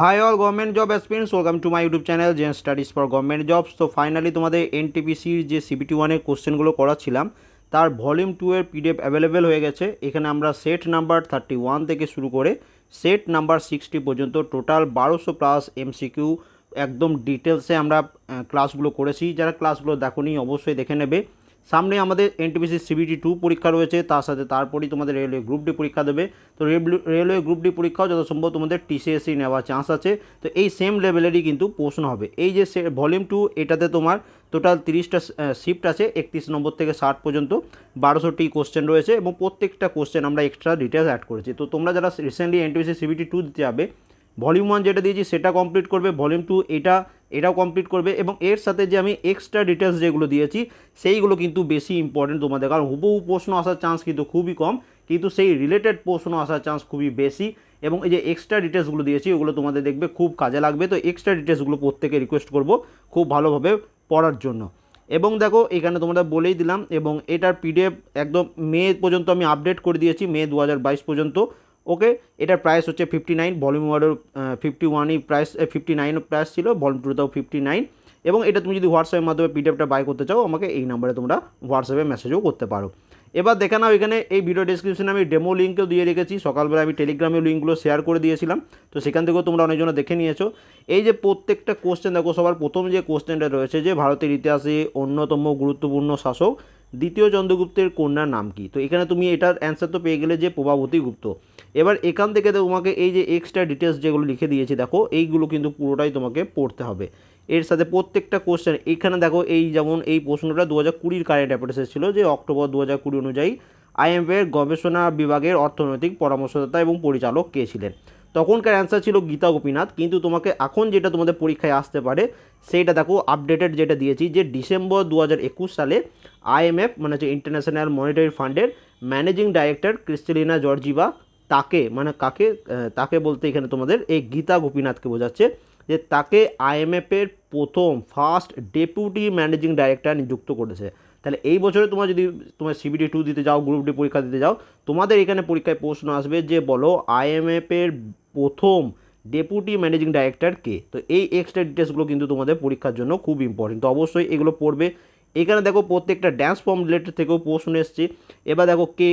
Hi all government job aspirants welcome to my YouTube channel gen studies for government jobs তো finally তোমাদের এনটিপিসির যে CBT ওয়ানের কোশ্চেনগুলো করাচ্ছিলাম, তার ভলিউম টু এর পিডিএফ অ্যাভেলেবেল হয়ে গেছে। এখানে আমরা সেট নাম্বার থার্টি ওয়ান থেকে শুরু করে সেট নাম্বার সিক্সটি পর্যন্ত টোটাল বারোশো প্লাস এমসিকিউ একদম ডিটেলসে আমরা ক্লাসগুলো করেছি। যারা ক্লাসগুলো দেখোনি, অবশ্যই দেখে নেবে। সামনে আমাদের এনটিপিসি সিবিটি টু পরীক্ষা রয়েছে, তার সাথে তারপরেই তোমাদের রেলওয়ে গ্রুপ ডি পরীক্ষা দেবে। তো রেলওয়ে গ্রুপ ডি পরীক্ষাও যত সম্ভব তোমাদের টিসিএসসি নেওয়ার চান্স আছে। তো এই সেম লেভেলেরই কিন্তু প্রশ্ন হবে। এই যে ভলিউম টু এটাতে তোমার টোটাল তিরিশটা শিফট আছে, একত্রিশ নম্বর থেকে ষাট পর্যন্ত। বারোশোটি কোশ্চেন রয়েছে এবং প্রত্যেকটা কোশ্চেন আমরা এক্সট্রা ডিটেলস অ্যাড করেছি। তো তোমরা যারা রিসেন্টলি এনটিপিসি সিবিটি টু দিতে যাবে ভলিউম ওয়ান যেটা দিয়েছি সেটা কমপ্লিট করবে, ভলিউম টু এটা, এটাও কমপ্লিট করবে এবং এর সাথে যে আমি এক্সট্রা ডিটেলস যেগুলো দিয়েছি, সেইগুলো কিন্তু বেশি ইম্পর্টেন্ট তোমাদের। কারণ হুবহু প্রশ্ন আসার চান্স কিন্তু খুবই কম, কিন্তু সেই রিলেটেড প্রশ্ন আসার চান্স খুবই বেশি এবং এই যে এক্সট্রা ডিটেলসগুলো দিয়েছি, ওগুলো তোমাদের দেখবে খুব কাজে লাগবে। তো এক্সট্রা ডিটেলসগুলো প্রত্যেকে রিকোয়েস্ট করব খুব ভালোভাবে পড়ার জন্য। এবং দেখো, এখানে তোমরা বলেই দিলাম এবং এটার পিডিএফ একদম মে পর্যন্ত আমি আপডেট করে দিয়েছি, মে দু হাজার বাইশ পর্যন্ত। ওকে, এটার প্রাইস হচ্ছে ফিফটি নাইন ভলিউম ওয়ার্ডের ফিফটি ওয়ানই প্রাইস ফিফটি নাইন প্রাইস ছিল ভলিউম টুতেও ফিফটি নাইন এবং এটা তুমি যদি হোয়াটসঅ্যাপের মাধ্যমে পিডিএফটা বাই করতে চাও, আমাকে এই নাম্বারে তোমরা হোয়াটসঅ্যাপে মেসেজও করতে পারো। এবার দেখে নাও এখানে, এই ভিডিও ডিসক্রিপশনে আমি ডেমো লিঙ্কও দিয়ে রেখেছি, সকালবেলা আমি টেলিগ্রামে লিঙ্কগুলো শেয়ার করে দিয়েছিলাম, তো সেখান থেকেও তোমরা অনেকজন দেখে নিয়েছো। এই যে প্রত্যেকটা কোশ্চেন দেখো সবার প্রথম যে কোশ্চেনটা রয়েছে যে, ভারতের ইতিহাসে অন্যতম গুরুত্বপূর্ণ শাসক দ্বিতীয় চন্দ্রগুপ্তের কন্যার নাম কি? তো এখানে তুমি এটার অ্যান্সার তো পেয়ে গেলে যে প্রভাবতী গুপ্ত। এবার এখান থেকে তোমাকে এই যে এক্সট্রা ডিটেলস যেগুলো লিখে দিয়েছি, দেখো, এইগুলো কিন্তু পুরোটাই তোমাকে পড়তে হবে। এর সাথে প্রত্যেকটা কোশ্চেন এখানে দেখো, এই যেমন এই প্রশ্নটা দু হাজার কুড়ির কারেন্ট অ্যাফেয়ার্স ছিল যে অক্টোবর দু হাজার কুড়ি অনুযায়ী আইএমএফের গবেষণা বিভাগের অর্থনৈতিক পরামর্শদাতা এবং পরিচালক কে ছিলেন? তখনকার অ্যান্সার ছিল গীতা গোপীনাথ, কিন্তু তোমাকে এখন যেটা তোমাদের পরীক্ষায় আসতে পারে সেইটা দেখো আপডেটেড যেটা দিয়েছি যে ডিসেম্বর দু হাজার একুশ সালে আইএমএফ মানে হচ্ছে ইন্টারন্যাশনাল মনিটারি ফান্ডের ম্যানেজিং ডাইরেক্টর ক্রিস্টেলিনা জর্জিবা তাকে মানে কাকে তাকে বলতে এখানে তোমাদের এই গীতা গোপীনাথকে বোঝাচ্ছে যে তাকে আইএমএফের প্রথম ফার্স্ট ডেপুটি ম্যানেজিং ডাইরেক্টর নিযুক্ত করেছে। তাহলে এই বছরে তোমরা যদি তোমার সিবিডি টু দিতে যাও গ্রুপ ডি পরীক্ষা দিতে যাও, তোমাদের এখানে পরীক্ষায় প্রশ্ন আসবে যে বলো আইএমএফের প্রথম ডেপুটি ম্যানেজিং ডাইরেক্টর কে? তো এই এক্সট্রা ডিটেলসগুলো কিন্তু তোমাদের পরীক্ষার জন্য খুব ইম্পর্টেন্ট তো অবশ্যই এগুলো পড়বে। এখানে দেখো প্রত্যেকটা ড্যান্স ফর্ম রিলেটেড থেকেও প্রশ্ন এসছে। এবার দেখো কে,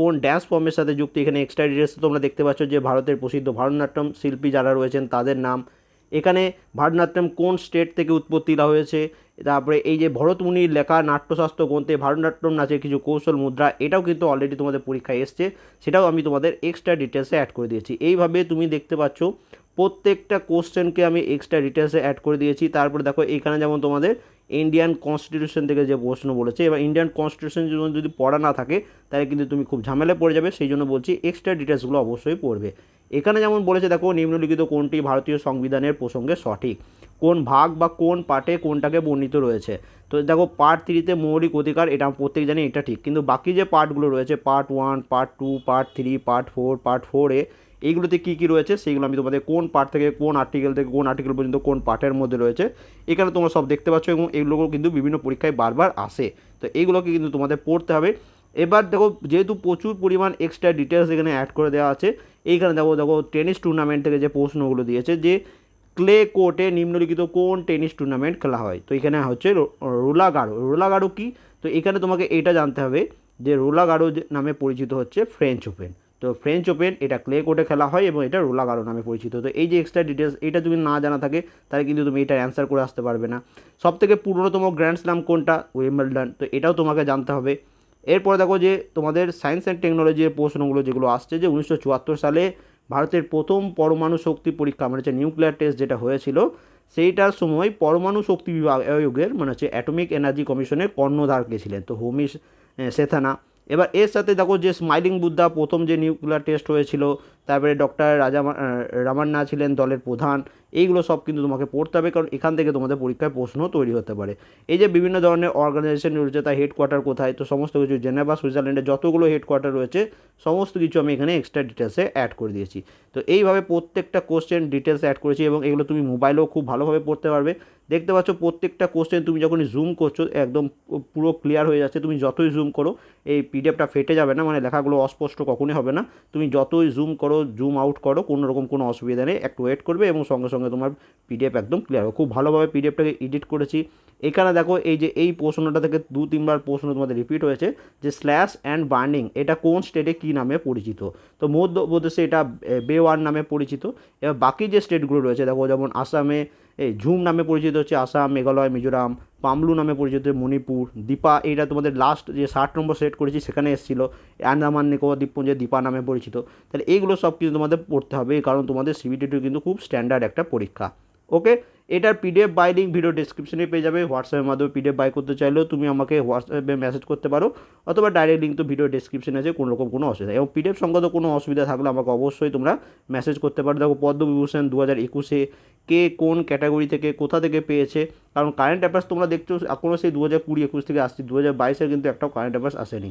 কোন ড্যান্স ফর্মের সাথে যুক্ত? এখানে এক্সট্রা ডিটেলস তোমরা দেখতে পাচ্ছ যে ভারতের প্রসিদ্ধ ভারতনাট্যম শিল্পী যারা রয়েছেন তাদের নাম। এখানে ভারতনাট্যম কোন স্টেট থেকে উৎপত্তি হয়েছে? তারপরে এই যে ভরতমুনির লেখা নাট্যশাস্ত্র গ্রন্থে ভারতনাট্যম নাচের কিছু কৌশল মুদ্রা, এটাও কিন্তু অলরেডি তোমাদের পরীক্ষায় এসছে। সেটাও আমি তোমাদের এক্সট্রা ডিটেলসে অ্যাড করে দিয়েছি। এইভাবে তুমি দেখতে পাচ্ছ, প্রত্যেকটা কোশ্চেনকে আমি এক্সট্রা ডিটেলসে অ্যাড করে দিয়েছি। তারপরে দেখো, এখানে যেমন তোমাদের ইন্ডিয়ান কনস্টিটিউশন থেকে যে প্রশ্ন বলেছে, এবার ইন্ডিয়ান কনস্টিটিউশন যদি পড়া না থাকে, তাহলে কিন্তু তুমি খুব ঝামেলায় পড়ে যাবে, সেই জন্য বলছি এক্সট্রা ডিটেলসগুলো অবশ্যই পড়বে। এখানে যেমন বলেছে, দেখো নিম্নলিখিত কোনটি ভারতীয় সংবিধানের প্রসঙ্গে সঠিক? কোন ভাগ বা কোন পার্টে কোনটাকে বর্ণিত রয়েছে। তো দেখো পার্ট থ্রিতে মৌলিক অধিকার, এটা প্রত্যেক জানি, এটা ঠিক। কিন্তু বাকি যে পার্টগুলো রয়েছে part one part two part three part four part ফোরে এইগুলোতে কী কী রয়েছে, সেইগুলো আমি তোমাদের কোন পার্ট থেকে, কোন আর্টিকেল থেকে, কোন আর্টিকেল পর্যন্ত, কোন পার্টের মধ্যে রয়েছে, এখানে তোমরা সব দেখতে পাচ্ছ এবং এগুলো কিন্তু বিভিন্ন পরীক্ষায় বারবার আসে। তো এইগুলোকে কিন্তু তোমাদের পড়তে হবে। এবার দেখো, যেহেতু প্রচুর পরিমাণ এক্সট্রা ডিটেলস এখানে অ্যাড করে দেওয়া আছে, এইখানে দেখো দেখো টেনিস টুর্নামেন্ট থেকে যে প্রশ্নগুলো দিয়েছে, যে ক্লে কোর্টে নিম্নলিখিত কোন টেনিস টুর্নামেন্ট খেলা হয়? তো এখানে হচ্ছে রোলাগাড়ো রোলাগাড়ো কি? তো এখানে তোমাকে এটা জানতে হবে যে রোলাগাড়ো নামে পরিচিত হচ্ছে ফ্রেঞ্চ ওপেন তো ফ্রেঞ্চ ওপেন এটা ক্লে কোর্টে খেলা হয় এবং এটা রোলাগাড়ো নামে পরিচিত। তো এই যে এক্সট্রা ডিটেলস এটা তুমি না জানা থাকে, তাহলে কিন্তু তুমি এটার অ্যান্সার করে আসতে পারবে না। সব থেকে পুরনোতম গ্র্যান্ড স্ল্যাম কোনটা? উইম্বলডন তো এটাও তোমাকে জানতে হবে। এরপর দেখো যে তোমাদের সায়েন্স অ্যান্ড টেকনোলজির প্রশ্নগুলো যেগুলো আসছে যে উনিশশো চুয়াত্তর সালে ভারতের প্রথম পরমাণু শক্তি পরীক্ষা মানে হচ্ছে নিউক্লিয়ার টেস্ট যেটা হয়েছিল, সেইটার সময় পরমাণু শক্তি বিভাগ আয়োগের মানে হচ্ছে অ্যাটমিক এনার্জি কমিশনের কর্ণধার কে ছিলেন, তো হোমিস সেথানা। এবার এর সাথে দেখো যে স্মাইলিং বুদ্ধা প্রথম যে নিউক্লিয়ার টেস্ট হয়েছিল, তারপরে ডক্টর রাজা রামান্না ছিলেন দলের প্রধান, এইগুলো সব কিন্তু তোমাকে পড়তে হবে কারণ এখান থেকে তোমাদের পরীক্ষায় প্রশ্ন তৈরি হতে পারে। এই যে বিভিন্ন ধরনের অর্গানাইজেশন রয়েছে, তার হেডকোয়ার্টার কোথায়, তো সমস্ত কিছু জেনেভা সুইজারল্যান্ডে যতগুলো হেডকোয়ার্টার রয়েছে, সমস্ত কিছু আমি এখানে এক্সট্রা ডিটেলসে অ্যাড করে দিয়েছি। তো এইভাবে প্রত্যেকটা কোশ্চেন ডিটেলস অ্যাড করেছি এবং এগুলো তুমি মোবাইলেও খুব ভালোভাবে পড়তে পারবে। দেখতে পাচ্ছ প্রত্যেকটা কোশ্চেন তুমি যখনই জুম করছ, একদম পুরো ক্লিয়ার হয়ে যাচ্ছে। তুমি যতই জুম করো, এই পিডিএফটা ফেটে যাবে না মানে লেখাগুলো অস্পষ্ট কখনোই হবে না। তুমি যতই জুম করো জুম আউট করো, কোনো রকম কোনো অসুবিধা নেই, একটু ওয়েট করবে এবং সঙ্গে সঙ্গে তোমার পিডিএফ একদম ক্লিয়ার হবে। খুব ভালোভাবে পিডিএফটাকে এডিট করেছি। এখানে দেখো, এই যে এই প্রশ্নটা থেকে দু তিনবার প্রশ্ন তোমাদের রিপিট হয়েছে যে স্ল্যাশ অ্যান্ড বার্নিং এটা কোন স্টেটে কী নামে পরিচিত? তো মধ্যপ্রদেশে এটা বে ওয়ান নামে পরিচিত। এবার বাকি যে স্টেটগুলো রয়েছে, দেখো যেমন আসামে এই ঝুম নামে পরিচিত হচ্ছে আসাম, মেঘালয়, মিজোরাম, পামলু নামে পরিচিত মণিপুর, দীপা, এইটা তোমাদের লাস্ট যে ষাট নম্বর সেট করেছি সেখানে এসেছিল। আন্দামান নিকোবর দ্বীপপুঞ্জে দীপা নামে পরিচিত। তাহলে এইগুলো সব কিছু তোমাদের পড়তে হবে, কারণ তোমাদের সিবিটি কিন্তু খুব স্ট্যান্ডার্ড একটা পরীক্ষা। ওকে এটার পিডিএফ বাই লিঙ্ক ভিডিও ডিসক্রিপশনে পেয়ে যাবে। হোয়াটসঅ্যাপের মাধ্যমে পিডিএফ বাই করতে চাইলেও তুমি আমাকে হোয়াটসঅ্যাপে মেসেজ করতে পারো, অথবা ডাইরেক্ট লিঙ্ক তো ভিডিও ডিসক্রিপশনে আছে, কোনো রকম কোনো অসুবিধা এবং পিডিএফ সংক্রান্ত কোনো অসুবিধা থাকলে আমাকে অবশ্যই তোমরা মেসেজ করতে পারো। দেখো পদ্মবিভূষণ দু হাজার একুশে কে কোন ক্যাটাগরি থেকে কোথা থেকে পেয়েছে? কারণ কারেন্ট অ্যাফেয়ার্স তোমরা দেখছ এখনও সেই দু হাজার কুড়ি একুশ থেকে আসছে। দু হাজার বাইশের কিন্তু একটাও কারেন্ট অ্যাফেয়ার্স আসেনি।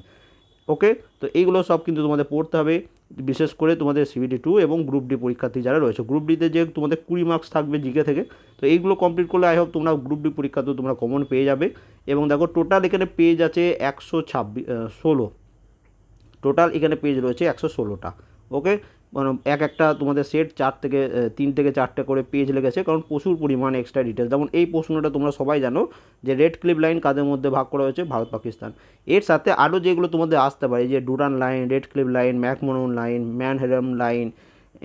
ওকে? তো এইগুলো সব কিন্তু তোমাদের পড়তে হবে, বিশেষ করে তোমাদের সিবিডি টু এবং গ্রুপ ডি পরীক্ষার্থী যারা রয়েছে। গ্রুপ ডিতে যে তোমাদের কুড়ি মার্কস থাকবে জিকে থেকে, তো এইগুলো কমপ্লিট করলে আই হোপ তোমরা গ্রুপ ডি পরীক্ষাতেও তোমরা কমন পেয়ে যাবে। এবং দেখো টোটাল এখানে পেজ আছে একশো ছাব্বিশ ষোলো। টোটাল এখানে পেজ রয়েছে একশো ষোলোটা ওকে মানে এক একটা তোমাদের সেট চার থেকে তিন থেকে চারটে করে পেজ লেগেছে, কারণ প্রচুর পরিমাণে এক্সট্রা ডিটেলস যেমন এই প্রশ্নটা তোমরা সবাই জানো যে রেড ক্লিপ লাইন কাদের মধ্যে ভাগ করা হয়েছে? ভারত, পাকিস্তান। এর সাথে আরও যেগুলো তোমাদের আসতে পারে যে Durand line Radcliffe line McMahon line Mannerheim line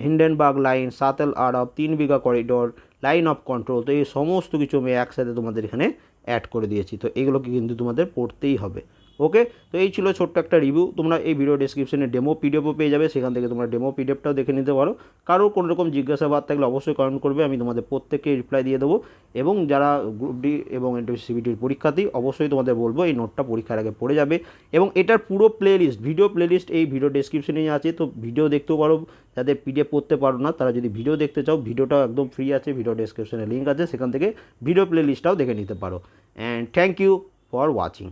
Hindenburg line সাতেল Arab Tin Bigha corridor line of control তো এই সমস্ত কিছু আমি একসাথে তোমাদের এখানে অ্যাড করে দিয়েছি। তো এগুলোকে কিন্তু তোমাদের পড়তেই হবে। ওকে? তো এই ছিল ছোট্ট একটা রিভিউ তোমরা এই ভিডিও ডিসক্রিপশনে ডেমো পিডিএফও পেয়ে যাবে, সেখান থেকে তোমরা ডেমো পিডিএফটাও দেখে নিতে পারো। কারও কোনো রকম জিজ্ঞাসাবাদ থাকলে অবশ্যই কমেন্ট করবে, আমি তোমাদের প্রত্যেককে রিপ্লাই দিয়ে দেবো। এবং যারা গ্রুপ ডি এবং সিবিটির পরীক্ষার্থী, অবশ্যই তোমাদের বলব, এই নোটটা পরীক্ষার আগে পড়ে যাবে। এবং এটার পুরো প্লেলিস্ট ভিডিও প্লেলিস্ট এই ভিডিও ডিসক্রিপশনেই আছে। তো ভিডিও দেখতেও পারো যাদের পিডিএফ পড়তে পারো না, তারা যদি ভিডিও দেখতে চাও ভিডিওটাও একদম ফ্রি আছে ভিডিও ডিসক্রিপশনে লিঙ্ক আছে, সেখান থেকে ভিডিও প্লেলিস্টটাও দেখে নিতে পারো। And thank you for watching